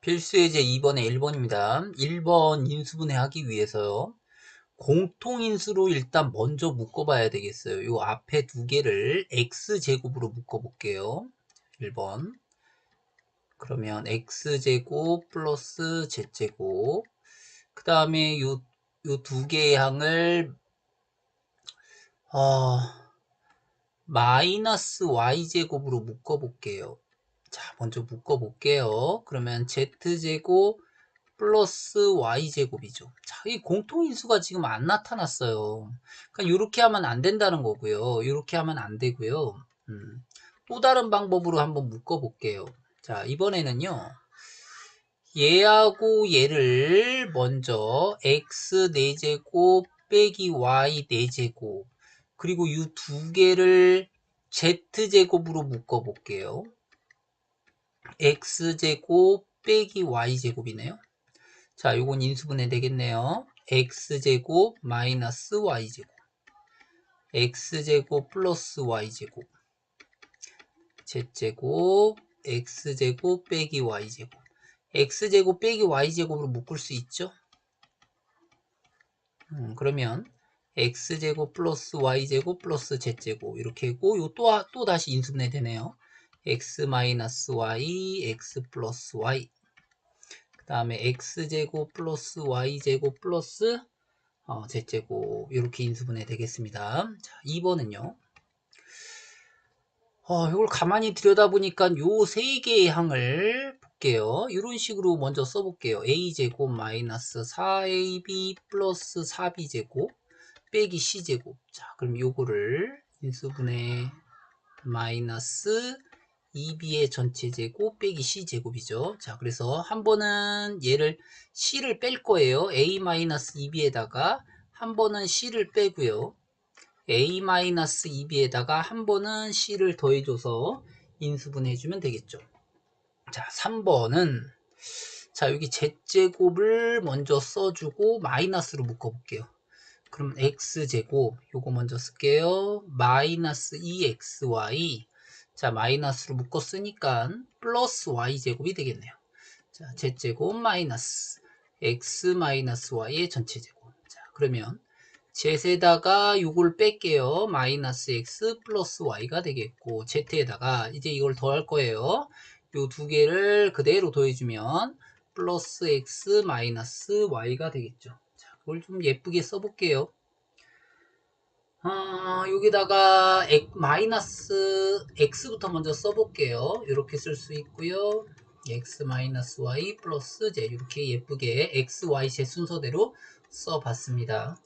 필수 예제 2번에 1번입니다. 1번 인수분해 하기 위해서요. 공통인수로 일단 먼저 묶어봐야 되겠어요. 요 앞에 두 개를 x제곱으로 묶어볼게요. 1번. 그러면 x제곱 플러스 z제곱. 그 다음에 요, 요 두 개의 항을, 어, 마이너스 y제곱으로 묶어볼게요. 자, 먼저 묶어볼게요. 그러면 z제곱 플러스 y제곱이죠. 자, 이 공통인수가 지금 안 나타났어요. 그러니까 이렇게 하면 안 된다는 거고요. 이렇게 하면 안 되고요. 음, 또 다른 방법으로 한번 묶어볼게요. 자, 이번에는요. 얘하고 얘를 먼저 x 4제곱 빼기 y 4제곱 그리고 이 두 개를 z제곱으로 묶어볼게요. X제곱 빼기 y제곱이네요. 자, 요건 인수분해 되겠네요. x제곱 마이너스 y제곱 x제곱 플러스 y제곱 z제곱 x제곱 빼기 y제곱 x제곱 빼기 y제곱으로 묶을 수 있죠? 음, 그러면 x제곱 플러스 y제곱 플러스 z제곱 이렇게 했고 요 또 또 다시 인수분해 되네요. X 마이너스 y, x 플러스 y. 그 다음에 x제곱 플러스 y제곱 플러스 어, z제곱 이렇게 인수분해 되겠습니다. 자, 2번은요. 어, 이걸 가만히 들여다보니까 요 세 개의 항을 볼게요. 이런 식으로 먼저 써볼게요. a제곱 마이너스 4ab 플러스 4b제곱 빼기 c제곱. 자, 그럼 요거를 인수분해 마이너스 2b의 전체 제곱 빼기 c제곱이죠. 자, 그래서 한 번은 얘를 c를 뺄 거예요. a-2b에다가 한 번은 c를 빼고요. a-2b에다가 한 번은 c를 더해줘서 인수분해 해주면 되겠죠. 자, 3번은 자, 여기 z제곱을 먼저 써주고 마이너스로 묶어볼게요. 그럼 x제곱 요거 먼저 쓸게요. 마이너스 2xy 자, 마이너스로 묶었으니까 플러스 y제곱이 되겠네요. 자, z제곱 마이너스 x 마이너스 y의 전체 제곱. 자, 그러면 z에다가 요걸 뺄게요. 마이너스 x 플러스 y가 되겠고 z에다가 이제 이걸 더할 거예요. 요 두 개를 그대로 더해주면 플러스 x 마이너스 y가 되겠죠. 자, 그걸 좀 예쁘게 써볼게요. 어, 여기다가 엑, 마이너스 x부터 먼저 써볼게요. 이렇게 쓸 수 있고요. x 마이너스 y 플러스 j 이렇게 예쁘게 x, y 제 순서대로 써봤습니다.